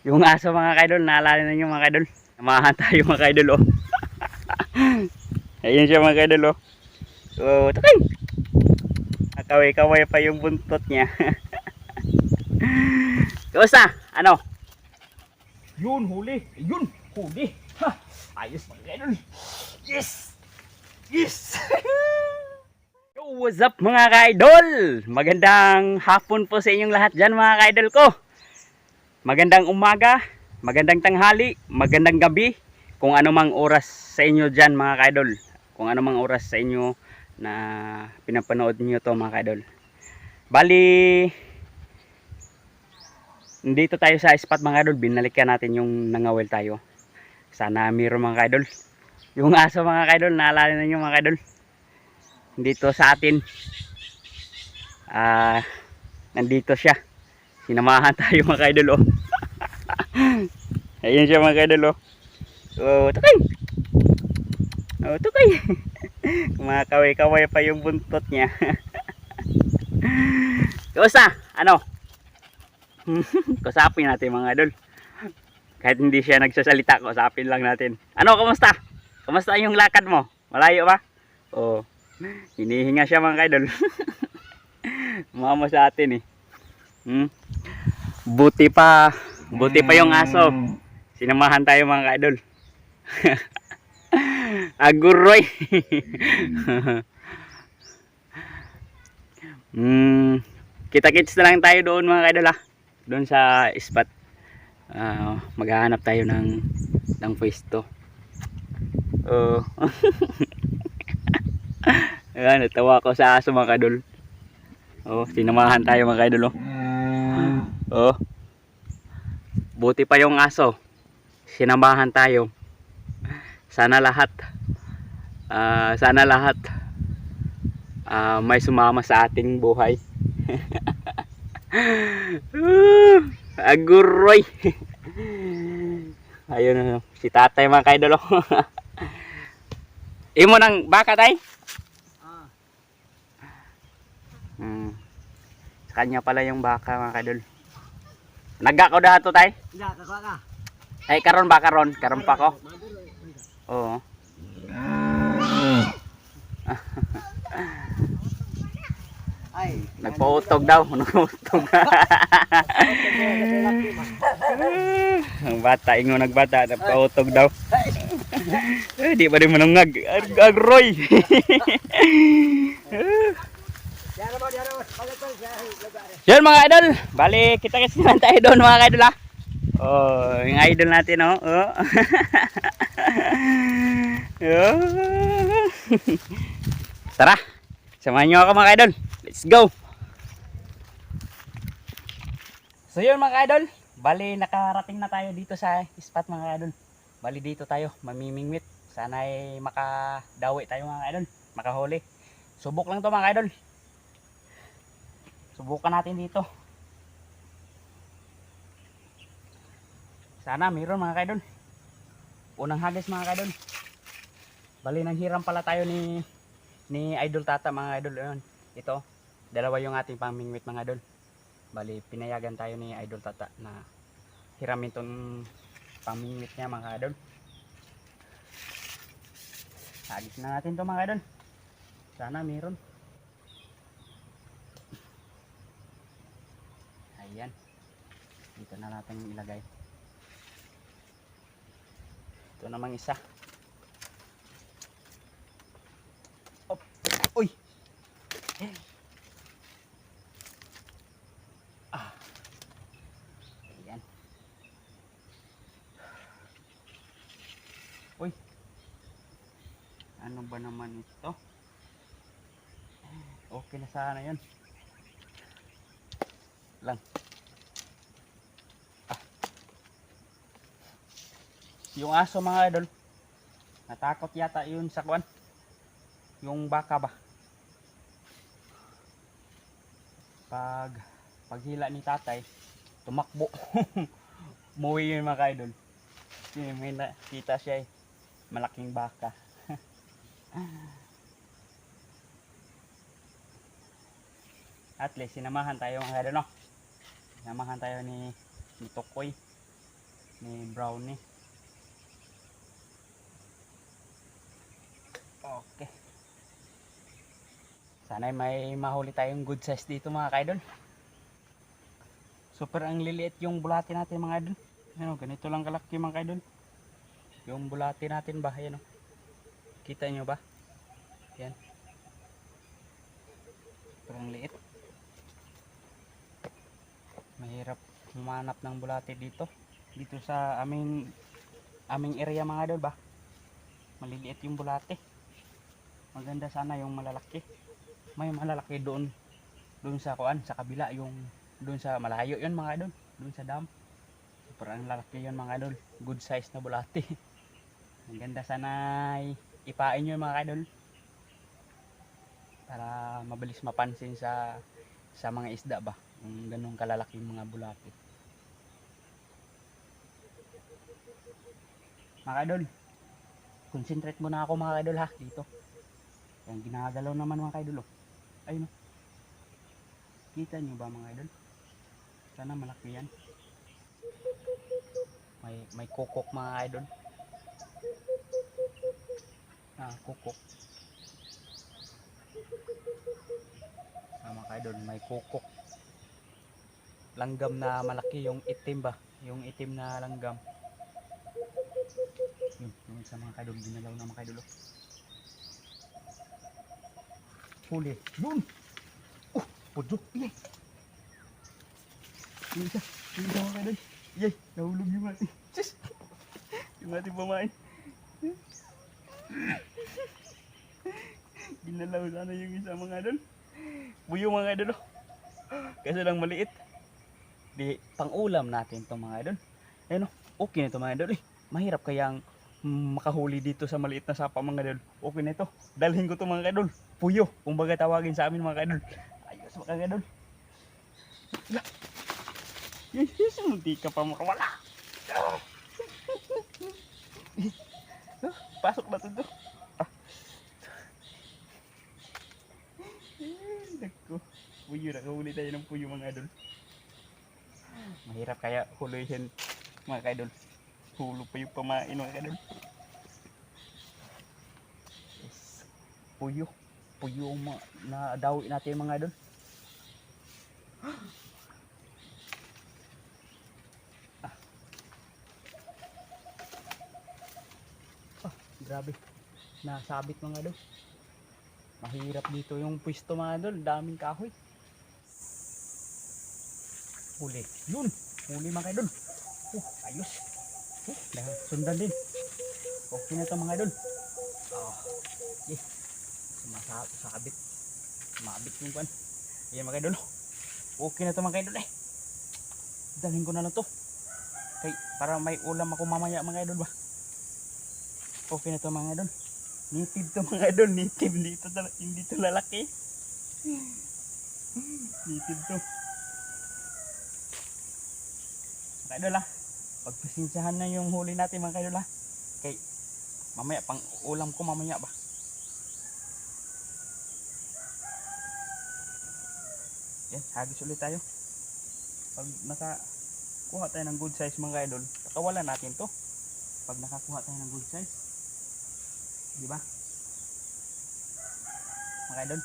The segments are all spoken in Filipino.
Yung aso mga kaidol, naalala na nyo mga kaidol. Namahan tayo mga kaidol oh. Ayun siya mga kaidol oh. Oh, takay. Nakaway-kaway pa yung buntot niya. Kamusta? Ano? Yun, huli. Yun, huli. Ha, ayos mga kaidol. Yes! Yes! Yo, what's up mga ka-idol? Magandang hapon po sa inyong lahat dyan mga ka-idol ko. Magandang umaga, magandang tanghali, magandang gabi. Kung ano mang oras sa inyo dyan mga ka-idol. Kung ano mang oras sa inyo na pinapanood niyo to mga ka-idol. Bali, dito tayo sa spot mga ka-idol. Binalikan natin yung nangawil tayo. Sana mayroon mga ka-idol. Yung aso mga ka-idol, naalala na mga ka-idol dito sa atin ah nandito siya sinamahan tayo mga kaidol oh ayun siya mga kaidol oh oh tukay oh tukay kumakaway-kaway pa yung buntot niya Kumusta? Ano? kusapin natin mga idol. Kahit hindi siya nagsasalita, kusapin lang natin. Ano, kumusta? Kumusta yung lakad mo? Malayo ba? Oh. Hinihinga siya mga idol. Mama sa atin eh. Hmm? Buti pa, buti pa yung aso. Sinamahan tayo mga idol. Aguroy. hmm, kita-kits na lang tayo doon mga idol ah. Doon sa spot. Ah, maghahanap tayo ng ng pwesto. Oh. Ayan, natawa ko sa aso mga kadol. Oh, sinamahan tayo mga kadol oh. Oh. Buti pa yung aso. Sinamahan tayo. Sana lahat ah, sana lahat ah, may sumama sa ating buhay. Aguroy. Ayun na, si tatay mga kaidol. oh. Imo ng baka tay? Ah, Hmm. Kanya pala yung baka mga kadol. Nagga ko dato tay? kakuha ka. Ay karon ba karon? Karon pa ko. Oo. Ay, Nagpautog daw, nagpautog. Ang bata, ingo nagbata, nagpautog daw. Eh, di ba rin manungag? Ag agroy. diyan mo, diyan mo. Balik ko sa lugar. Yun mga idol, bali kita kasi naman tayo doon mga idol ah. Oh, yung idol natin oh. oh. Oh. Tara, samahan nyo ako mga idol. Let's go. So yun mga idol, bali nakarating na tayo dito sa spot mga idol. Bali dito tayo, mamimingwit. Sana ay makadawi tayo mga idol, makahuli. Subok lang to mga idol. Subukan natin dito. Sana mayroon mga kaidol. Unang hagis mga kaidol. Bali nang hiram pala tayo ni ni Idol Tata mga idol. Ayun. Ito, dalawa yung ating pamingwit mga idol. Bali pinayagan tayo ni Idol Tata na hiramin tong pamingwit niya mga idol. Hagis na natin to mga idol. Sana mayroon. Ayan. Dito na natin ilagay. Ito namang isa. Op. Uy! Ah. Ayan. Uy! Ano ba naman ito? Okay na sana yun. Lang. Yung aso mga idol, natakot yata yun sa kwan. Yung baka ba? Pag paghila ni tatay, tumakbo. Muwi yun mga idol. May nakita siya eh, malaking baka. At least sinamahan tayo mga idol no. Sinamahan tayo ni, ni Tukoy. ni brownie. Okay. Sana may mahuli tayong good size dito mga kaidol. Super ang liliit yung bulati natin mga idol. Ano, ganito lang kalaki mga kaidol. Yung bulati natin ba? Ayan o. Kita nyo ba? Yan. Super ang liit. Mahirap humanap ng bulati dito. Dito sa aming aming area mga idol ba? Maliliit yung bulati. Maganda sana yung malalaki. May malalaki doon doon sa kuan sa kabila yung doon sa malayo yun mga idol. Doon sa dam. Super ang lalaki yun mga idol. Good size na bulati. Ang ganda sana ipain nyo mga idol. Para mabilis mapansin sa sa mga isda ba yung ganong kalalaking mga bulati. Mga idol concentrate muna ako mga idol ha dito yung ginagalaw naman mga idol oh. ayun oh. kita nyo ba mga idol sana malaki yan. May may kukok mga idol. Ah, kukok. Ah, mga idol, may kukok. Langgam na malaki yung itim ba? Yung itim na langgam. Yun, yung sa mga idol, ginalaw na mga idol. oh. Huli. Yun! Oh, pudyo. Pilay. Yung isa, yung isa mga kadol. Yay, nahulog yung ating. Sus! Yung ating pamain. Ginalaw sana yung isa mga kadol. Buyo mga oh. Kasi lang maliit. Di, pang ulam natin to mga kadol. Ayun oh, okay na to mga kadol. Eh, mahirap kayang makahuli dito sa maliit na sapa mga kadol. Okay na to. Dalhin ko to mga kadol. Puyo, kumbaga tawagin sa amin mga kadol. Ayos mga kadol. Yes, hindi ka pa makawala. Ah, Pasok na to. Ah. Nako. Puyo, nakahuli tayo ng puyo mga idol. Mahirap kaya huluhin mga idol. Hulo pa yung pamain mga idol. Yes. Puyo. Puyo ang mga nadawi natin mga idol. Grabe. Nasabit mga idol. Mahirap dito yung pwesto mga idol. Daming kahoy. Huli. Yun. Huli mga idol. Oh, ayos. Oh, sundan din. Okay na ito mga idol. Oh, yeah. Sumasabit. Sumabit yung pan. Ayan mga idol. Okay na ito mga idol eh. Dalhin ko na lang to. Kay, para may ulam ako mamaya mga idol ba. Okay na to mga idol. Native to mga idol. Native. To, tal- hindi to lalaki. Native to. Mga idol ah. Pagpasensyahan na yung huli natin mga idol ah. Kay mamaya pang ulam ko mamaya ba. Yan, hagis ulit tayo. Pag nakakuha tayo ng good size mga idol, pakawalan natin to. Pag nakakuha tayo ng good size. Di ba? Mga idol.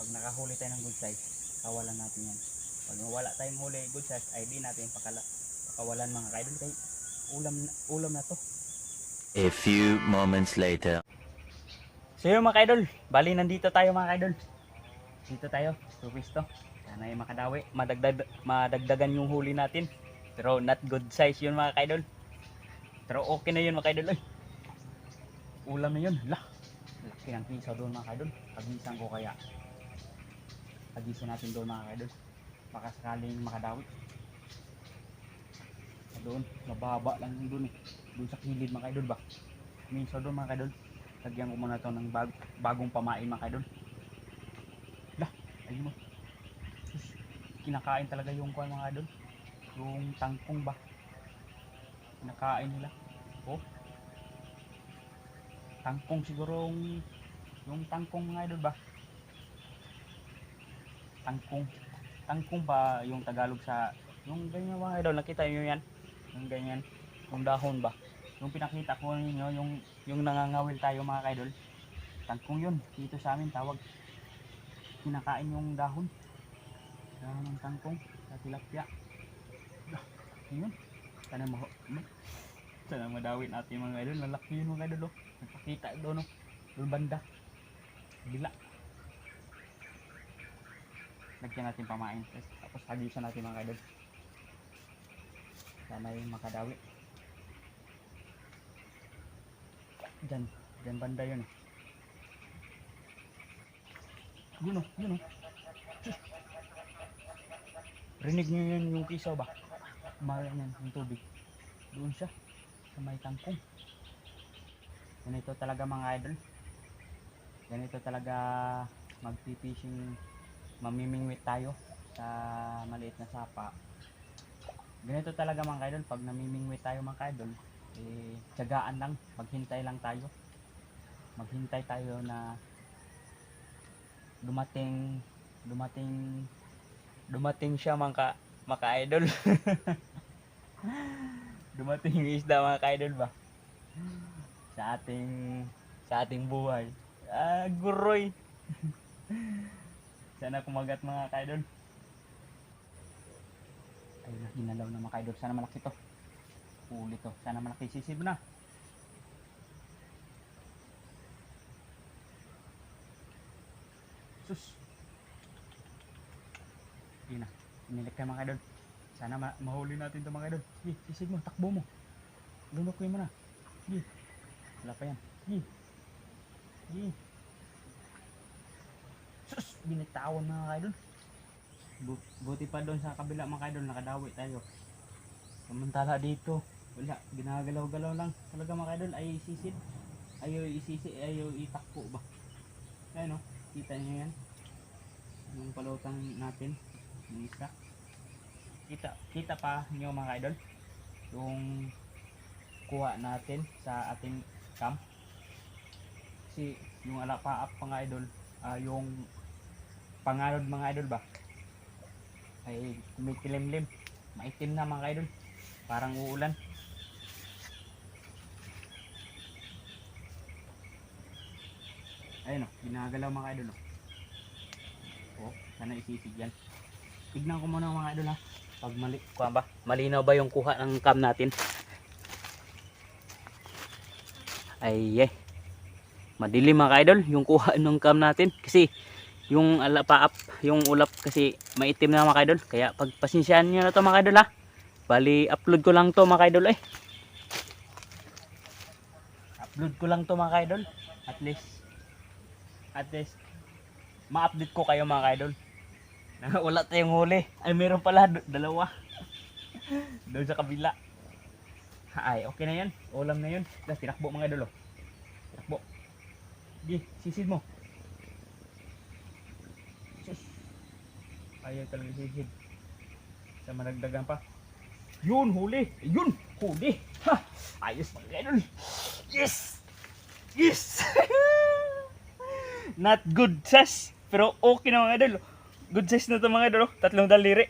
Pag nakahuli tayo ng good size, kawalan natin yan. Pag wala tayong huli good size, di natin pakala, pakawalan mga idol. Kay ulam, ulam na to. A few moments later. So yun mga idol, bali nandito tayo mga idol. Dito tayo, sa pwesto. Sana ay makadawi, madagdag, madagdagan yung huli natin. Pero not good size yun mga idol. Pero okay na yun mga idol. Ay, ulam na yun. Lah, laki ng kisaw doon mga idol. Pagisan ko kaya. Pagisan natin doon mga idol. Baka sakaling makadawi. Doon, mababa lang doon eh. Doon sa kilid mga idol ba. Minsan doon mga idol. Lagyan ko muna to ng bag, bagong pamain mga idol. Ayun mo. Kinakain talaga yung kuan mga idol. Yung tangkong ba. Kinakain nila. Oh. Tangkong siguro yung, yung tangkong mga idol ba. Tangkong. Tangkong ba yung Tagalog sa yung ganyan mga idol nakita niyo yan Yung ganyan. Yung dahon ba? Yung pinakita ko ninyo, yung, yung nangangawil tayo mga kaidol. Tangkong yun. Dito sa amin tawag. Kinakain yung dahon. Dahon ng tangkong. Sa tilapia. Ah, Yun. Sana mo. Sana madawit natin mga idol. Lalaki yun mga idol. Oh. Nagpakita doon. Oh. Doon. Bila. Lagyan natin pamain. Tapos- hagisan natin mga idol. Sana yung makadawi. Diyan. Diyan banda yun. eh. Yun oh. Yun oh. Rinig niyo yun yung kisaw ba? Umalan yan yung tubig. Doon siya. Sa may tangkong. Ganito talaga mga idol. Ganito talaga magpipishing mamimingwit tayo sa maliit na sapa. Ganito talaga mga idol. Pag namimingwit tayo mga idol, eh, tiyagaan lang. Maghintay lang tayo. Maghintay tayo na dumating dumating dumating siya mga maka idol dumating yung isda mga ka-idol ba? Sa ating sa ating buhay. Ah guroy. Sana kumagat mga ka-idol. Ayun na ginalaw na mga ka-idol. Sana malaki to. Huli to. Sana malaki. Sisib na sus yun na Inilik kayo mga kadol. Sana ma- mahuli natin ito mga kadol. Sige, sisig mo, takbo mo. Lunukoy mo na. Sige. Wala pa yan. Sige. Sige. Sus! Binitawan mga kadol. Bu- buti pa doon sa kabila mga kadol, nakadawi tayo. Samantala dito, wala, ginagalaw-galaw lang. Talaga mga kadol, ay sisid. Ayaw isisi, ayaw itakbo ba? Ayan o, kita niyo yan. Yung palutang natin? Yung isa? Kita kita pa niyo mga idol yung kuha natin sa ating camp kasi yung alapaap mga idol ah, yung pangalod mga idol ba? Ay kumikilimlim maitim na mga idol. Parang uulan ayun o ginagalaw mga idol o oh, sana isisig yan Tignan ko muna mga idol ha. Pag mali, kuha ba? Malinaw ba yung kuha ng cam natin? Ay, eh. Madilim mga idol yung kuha ng cam natin kasi yung alapaap, yung ulap kasi maitim na mga idol. Kaya pagpasensyahan niyo na to mga idol ha. Bali, upload ko lang to mga idol eh. Upload ko lang to mga idol. At least, at least, ma-update ko kayo mga idol na wala tayong huli. Ay, meron pala, dalawa. Doon sa kabila. Ay, okay na yan. Ulam na yun. Tapos, tinakbo mga idol, oh. Tinakbo. Di, sisid mo. Sus. Ayaw talaga sisid. Sa managdagan pa. Yun, huli. Yun, huli. Ha! Ayos mga idol. Yes! Yes! Not good, sas. Pero okay na mga idol. Good size na to mga idol. oh. Tatlong daliri.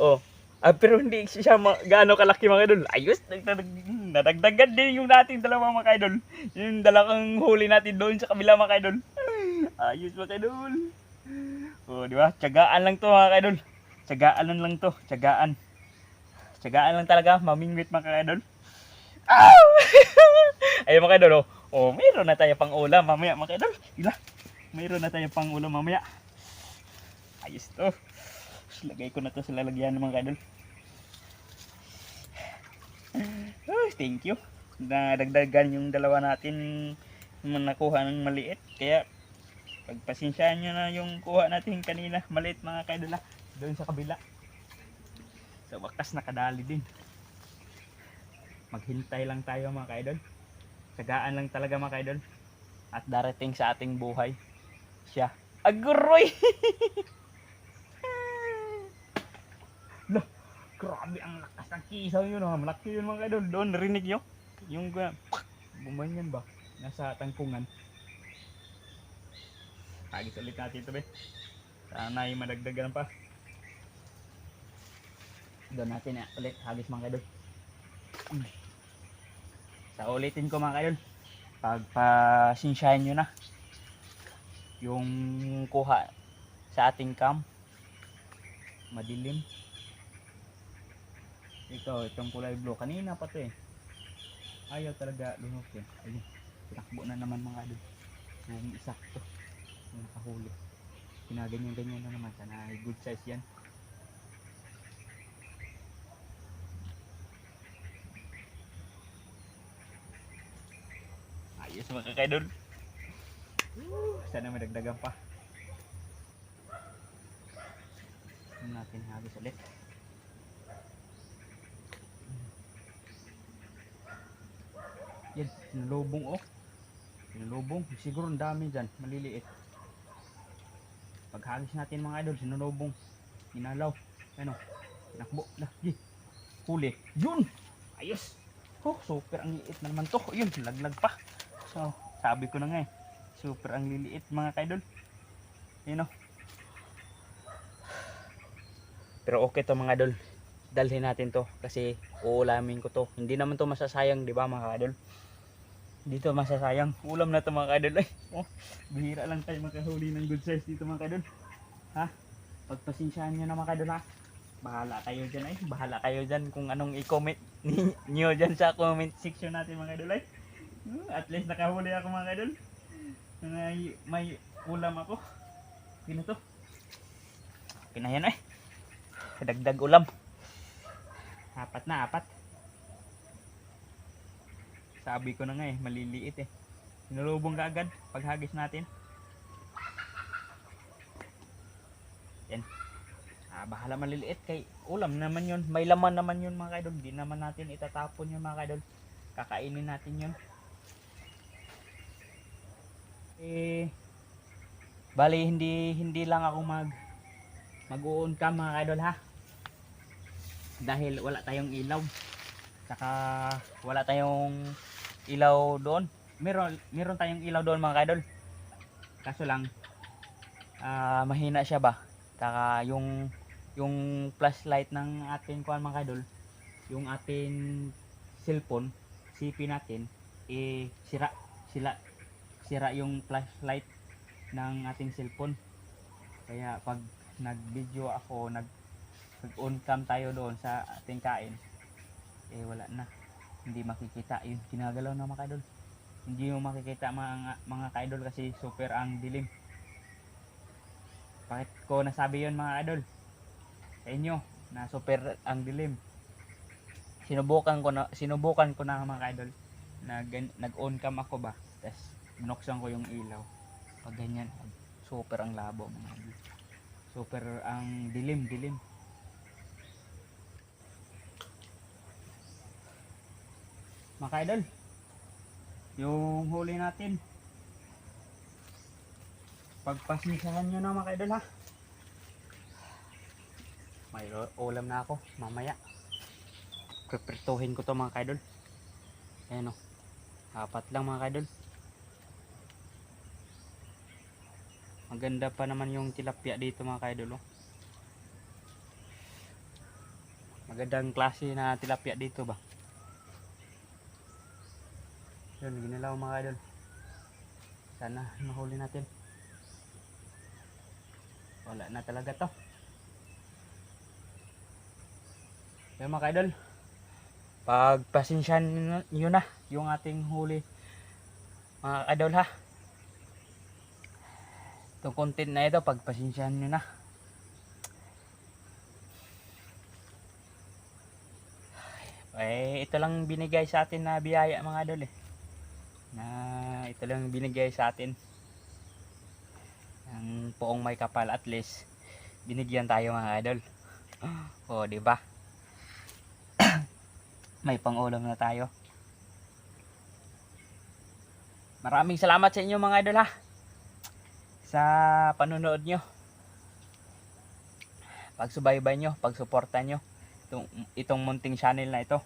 Oh. Ah, pero hindi siya gaano kalaki mga idol. Ayos, nagdadag, nadagdagan din yung nating dalawa mga idol. Yung dalawang huli natin doon sa kabila mga idol. Ayos mga idol. Oh, di ba? Tiyagaan lang to mga idol. Tiyagaan lang to. Tiyagaan. Tiyagaan lang talaga. Mamingwit mga idol. Ah! Ayun mga idol. Oh. oh, mayroon na tayo pang ulam mamaya mga idol. Ila. Mayroon na tayo pang ulam mamaya. Ayos to. Lagay ko na to sa lalagyan ng mga kadol. Oh, thank you. Nadagdagan yung dalawa natin nakuha ng maliit. Kaya pagpasensyaan nyo na yung kuha natin kanina. Maliit mga kadol ah. Doon sa kabila. Sa wakas nakadali din. Maghintay lang tayo mga kaidol. Tagaan lang talaga mga kaidol. At darating sa ating buhay. Siya. Aguroy! Lah, grabe ang lakas ng kisaw yun. Oh. Malaki yun mga idol. Doon, narinig nyo? Yung uh, bumanyan ba? Nasa tangkungan. Hagis ulit natin ito be. Sana ay madagdagan pa. Doon natin uh, ulit hagis mga idol. Sa ulitin ko mga kaidol. Pagpasinsyahin nyo na. Yung kuha sa ating cam. Madilim. Ito, itong kulay blue. Kanina pa to eh. Ayaw talaga lunok eh. Ayun. Tinakbo na naman mga idol. Yung isa to. Yung nakahuli. Ginaganyan-ganyan na naman. Sana good size yan. Ayos mga kakaidol. Sana madagdagan pa. Ano natin hagis ulit. Yan, sinulubong oh. Sinulubong. Siguro ang dami dyan. Maliliit. Paghagis natin mga idol, sinulubong. Inalaw. Ano? Tinakbo. Lah. Huli. Yun! Ayos! Oh, super ang liit na naman to. Yun, laglag pa. So, sabi ko na nga eh. Super ang liliit mga kaidol. Yun oh. Pero okay to mga idol. Dalhin natin to kasi uulamin ko to. Hindi naman to masasayang, di ba mga kaidol? Dito masasayang. Ulam na to mga kaidol. Ay, oh, bihira lang tayo makahuli ng good size dito mga kaidol. Ha? Pagpasensyahan nyo na mga kaidol ha. Bahala kayo dyan ay. Bahala kayo dyan kung anong i-comment ni- nyo dyan sa comment section natin mga kaidol ay. Hmm, At least nakahuli ako mga kaidol. May, may ulam ako. Sino to? Okay na yan ay. Dagdag ulam. Apat na apat. Sabi ko na nga eh, maliliit eh. Sinulubong ka agad paghagis natin. Yan. Ah, bahala maliliit kay ulam naman yun. May laman naman yun mga kaidol. Di naman natin itatapon yun mga kaidol. Kakainin natin yun. Eh, bali hindi hindi lang ako mag mag-uun ka mga kaidol ha. Dahil wala tayong ilaw. Saka wala tayong ilaw doon. Meron meron tayong ilaw doon mga kaidol. Kaso lang ah, mahina siya ba? Saka yung yung flashlight ng ating kuan mga kaidol, yung ating cellphone, CP natin, eh sira sila sira yung flashlight ng ating cellphone. Kaya pag nag-video ako, nag on cam tayo doon sa ating kain, eh wala na. Hindi makikita yung ginagalaw na mga kaidol. Hindi mo makikita mga mga kaidol kasi super ang dilim. Bakit ko nasabi yon mga idol? Sa inyo na super ang dilim. Sinubukan ko na sinubukan ko na mga idol. Nag nag-on cam ako ba? Tapos binuksan ko yung ilaw. Pag ganyan, super ang labo. Super ang dilim, dilim. Mga idol, yung huli natin, pagpasmisahan nyo na mga idol ha. May ulam na ako mamaya. Preprituhin ko to mga idol. Ayan o. Apat lang mga idol. Maganda pa naman yung tilapia dito mga idol. Oh. Magandang klase na tilapia dito ba. Yun, ginalaw mga idol. Sana mahuli natin. Wala na talaga to. Yung mga idol, pagpasensyahan nyo na yung ating huli mga idol ha. Itong content na ito, pagpasensyahan nyo na. Eh, ito lang binigay sa atin na biyaya mga idol eh. Na ito lang binigay sa atin ang poong may kapal at least binigyan tayo mga idol. O, di ba? may pangulam na tayo. Maraming salamat sa inyo mga idol ha. Sa panonood nyo. Pagsubaybay nyo, pagsuporta nyo itong, itong munting channel na ito.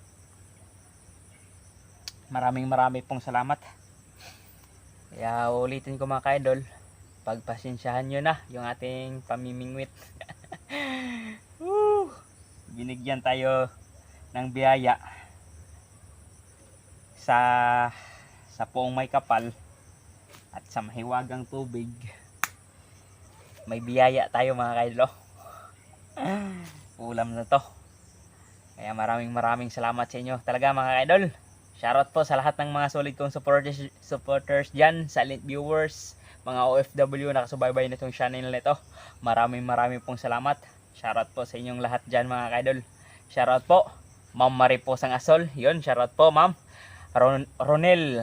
Maraming marami pong salamat. Kaya ulitin ko mga idol pagpasensyahan nyo na yung ating pamimingwit. Woo! Binigyan tayo ng biyaya sa sa poong may kapal at sa mahiwagang tubig may biyaya tayo mga kaidol oh. ulam na to. Kaya maraming maraming salamat sa inyo. Talaga mga kaidol shoutout po sa lahat ng mga solid kong supporters, supporters dyan silent viewers mga OFW na kasubaybay nitong channel na ito. Maraming maraming pong salamat. Shoutout po sa inyong lahat dyan mga kaidol. Shoutout po Ma'am Mariposang Asol. Yun shoutout po ma'am. Ron Ronel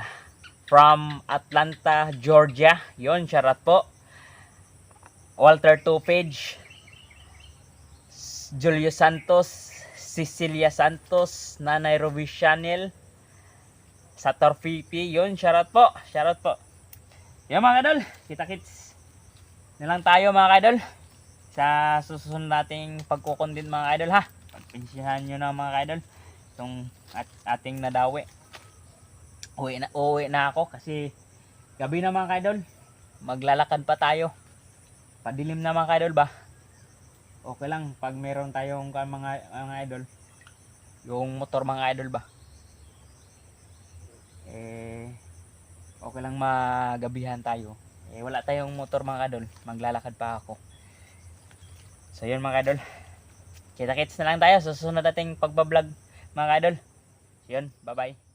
from Atlanta, Georgia. Yon, shoutout po. Walter Tupage, Julio Santos, Cecilia Santos, Nanay Ruby Chanel, Sator Fifi. Yon, shoutout po. Shoutout po. Yan mga kadol, kita-kits na lang tayo mga kadol sa susunod nating pagkukondin mga kadol ha. Pagpinsihan nyo na mga kadol itong at, ating nadawi uwi na, uwi na ako kasi gabi na mga kaidol maglalakad pa tayo padilim na mga kaidol ba? Okay lang pag meron tayong ka- mga, mga idol. Yung motor mga idol ba? Eh okay lang magabihan tayo. Eh wala tayong motor mga idol. Maglalakad pa ako. So yun mga idol. Kita kits na lang tayo sa susunod nating pagbablog mga idol. Yun bye bye